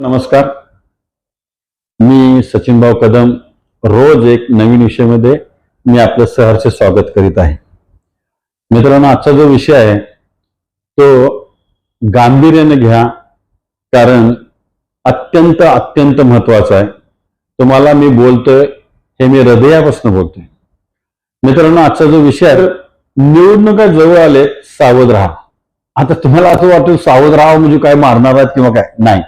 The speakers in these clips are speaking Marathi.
नमस्कार. मी सचिनभाऊ कदम. रोज एक नवीन विषयामध्ये मी आपलं सहर्ष स्वागत करीत आहे. मित्रांनो आजचा जो विषय आहे तो गांभीर्याने घ्या कारण अत्यंत अत्यंत महत्त्वाचा आहे. तुम्हाला मी बोलतोय हे मी हृदयापासून बोलतोय. मित्रांनो आजचा जो विषय आहे निवडणुका जवळ आले सावध राहा. आता तुम्हाला असं वाटतं सावध राहा म्हणजे काय मारणार आहेत किंवा काय? नाही.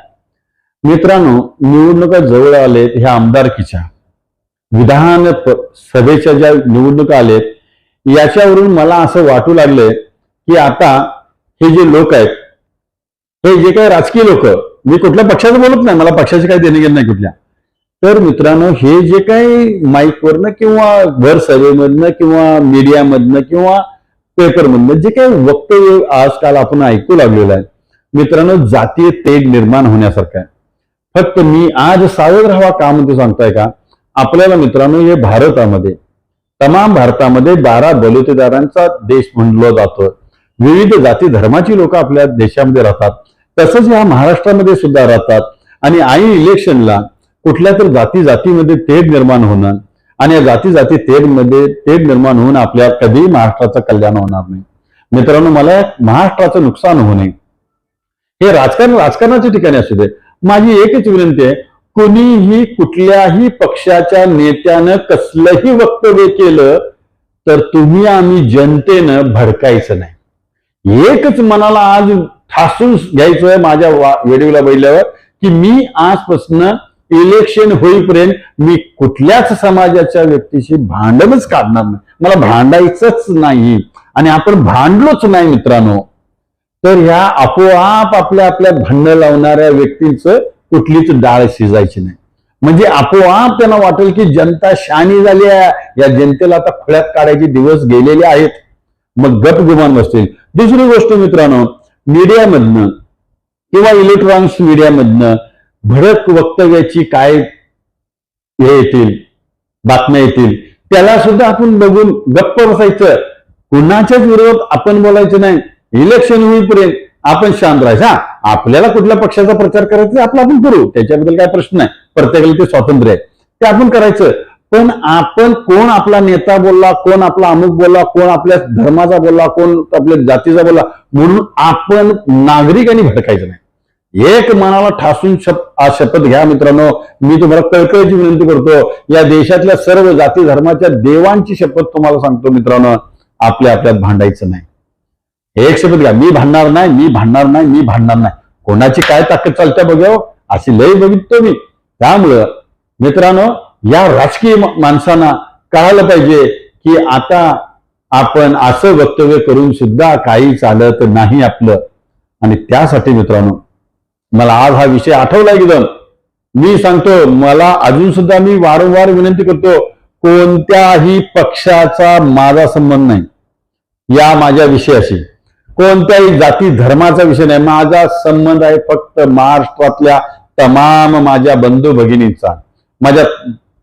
मित्रांनो निवडणुका जवळ आलेत ह्या आमदारकीच्या. विधान सभेच्या ज्या निवडणुका आलेत याच्यावरून मला असं वाटू लागलंय की आता हे जे लोक आहेत हे जे काही राजकीय लोक मी कुठल्या पक्षाचं बोलत नाही मला पक्षाचे काही देणे घेणं नाही कुठल्या. तर मित्रांनो हे जे काही माईकवरनं किंवा घर सभेमधनं किंवा मीडियामधनं किंवा पेपरमधनं जे काही वक्तव्य आजकाल आपण ऐकू लागलेलं आहे मित्रांनो जातीय तेढ निर्माण होण्यासारखं आहे. फक्त मी आज सावध राहावा का म्हणते सांगताय का? आपल्याला मित्रांनो हे भारतामध्ये तमाम भारतामध्ये बारा बलुतेदारांचा देश म्हणलं जातो विविध जाती धर्माची लोक आपल्या देशामध्ये राहतात. तसंच ह्या महाराष्ट्रामध्ये सुद्धा राहतात. आणि आई इलेक्शनला कुठल्या तर जाती जातीमध्ये तेढ निर्माण होणं आणि या जाती जाती तेढमध्ये तेढ निर्माण होऊन आपल्या कधीही महाराष्ट्राचं कल्याण होणार नाही. मित्रांनो मला महाराष्ट्राचं नुकसान होणे हे राजकारण राजकारणाच्या ठिकाणी असू दे. माझी एकच विनंती आहे कोणीही कुठल्याही पक्षाच्या नेत्यानं कसलंही वक्तव्य केलं तर तुम्ही आम्ही जनतेनं भडकायचं नाही. एकच मनाला आज ठासून घ्यायचं माझ्या वा- व्हिडिओला बैल्यावर की मी आजपासून इलेक्शन होईपर्यंत मी कुठल्याच समाजाच्या व्यक्तीशी भांडणच काढणार नाही. मला भांडायचंच नाही. आणि आपण भांडलोच नाही मित्रांनो. तर ह्या आपोआप आपल्या आपल्या भांडणं लावणाऱ्या व्यक्तींचं कुठलीच डाळ शिजायची नाही. म्हणजे आपोआप त्यांना वाटेल की जनता शानी झाली आहे. या जनतेला आता खुळ्यात काढायचे दिवस गेलेले आहेत. मग गट गुमान बसतील. दुसरी गोष्ट मित्रांनो मीडियामधनं किंवा इलेक्ट्रॉनिक्स मीडियामधनं भडक वक्तव्याची काय हे येतील बातम्या येतील त्याला सुद्धा आपण बघून गप्प बसायचं. कुणाच्याच विरोधात आपण बोलायचं नाही. इलेक्शन होईपर्यंत आपण शांत राहायचं. हा आपल्याला कुठल्या पक्षाचा प्रचार करायचा आपला आपण करू. त्याच्याबद्दल काय प्रश्न नाही. प्रत्येकाला ते स्वातंत्र्य आहे. ते आपण करायचं. पण आपण कोण आपला नेता बोलला कोण आपला अमुक बोलला कोण आपल्या धर्माचा बोलला कोण आपल्या जातीचा बोलला म्हणून आपण नागरिकांनी भडकायचं नाही. एक मनाला ठासून शप शपथ घ्या मित्रांनो. मी तुम्हाला कळकळीची विनंती करतो. या देशातल्या सर्व जाती धर्माच्या देवांची शपथ तुम्हाला सांगतो मित्रांनो. आपल्या आपल्यात भांडायचं नाही. हे एक शब्द घ्या. मी भांडणार नाही मी भांडणार नाही मी भांडणार नाही. कोणाची काय ताकद चालते बघ अशी लय बघिततो मी. त्यामुळं मित्रांनो या राजकीय माणसांना कळायला पाहिजे की आता आपण असं वक्तव्य करून सुद्धा काही चालत नाही आपलं. आणि त्यासाठी मित्रांनो मला आज हा विषय आठवला एकदम मी सांगतो मला अजून सुद्धा मी वारंवार विनंती करतो कोणत्याही पक्षाचा माझा संबंध नाही. या माझ्या विषयाशी. कोणत्याही जाती धर्माचा विषय नाही. माझा संबंध आहे फक्त महाराष्ट्रातल्या तमाम माझ्या बंधू भगिनींचा. माझ्या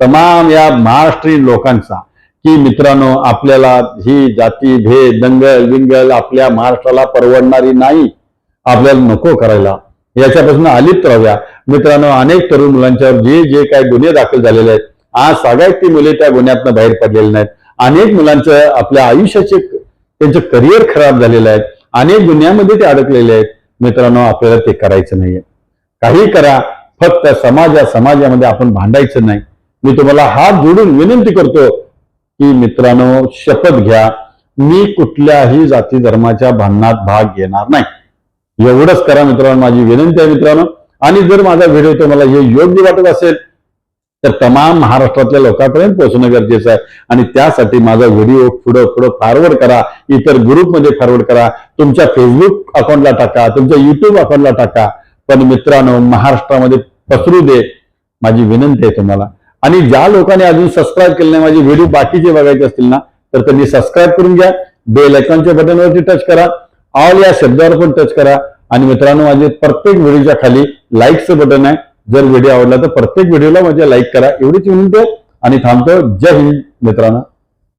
तमाम या महाराष्ट्रीयन लोकांचा. की मित्रांनो आपल्याला ही जाती भेद दंगल विंगल आपल्या महाराष्ट्राला परवडणारी नाही. आपल्याला नको करायला. याच्यापासून अलिप्त राहूया. मित्रांनो अनेक तरुण मुलांच्यावर जे जे काही गुन्हे दाखल झालेले आहेत आज सगळ्यात ती मुले त्या गुन्ह्यातनं बाहेर पडलेले नाहीत. अनेक मुलांचं आपल्या आयुष्याचे त्यांचं करिअर खराब झालेलं आहे. अनेक गुन्ह्यामध्ये ते अडकलेले आहेत. मित्रांनो आपल्याला ते करायचं नाहीये. काही करा फक्त समाजा समाजामध्ये आपण भांडायचं नाही. मी तुम्हाला हात जोडून विनंती करतो की मित्रांनो शपथ घ्या. मी कुठल्याही जाती धर्माच्या भांडणात भाग घेणार नाही. एवढंच करा मित्रांनो माझी विनंती आहे मित्रांनो. आणि जर माझा व्हिडिओ तुम्हाला हे योग्य वाटत असेल तर तमाम महाराष्ट्रातल्या लोकांपर्यंत पोहोचणं गरजेचं आहे. आणि त्यासाठी माझा व्हिडिओ पुढं पुढं फॉरवर्ड करा इतर ग्रुपमध्ये फॉरवर्ड करा. तुमच्या फेसबुक अकाउंटला टाका तुमच्या युट्यूब अकाउंटला टाका. पण मित्रांनो महाराष्ट्रामध्ये पसरू दे. माझी विनंती आहे तुम्हाला. आणि ज्या लोकांनी अजून सबस्क्राईब केले नाही माझे व्हिडिओ बाकीचे बघायचे असतील ना तर त्यांनी सबस्क्राईब करून घ्या. बेल आयकॉनच्या बटनवरती टच करा. ऑल या शब्दावर पण टच करा. आणि मित्रांनो माझे प्रत्येक व्हिडिओच्या खाली लाईकचं बटन आहे. जर व्हिडिओ आवडला तर प्रत्येक व्हिडिओला माझ्या लाईक करा. एवढीच विनंती आहे. आणि थांबतो जय हिंद मित्रांनो.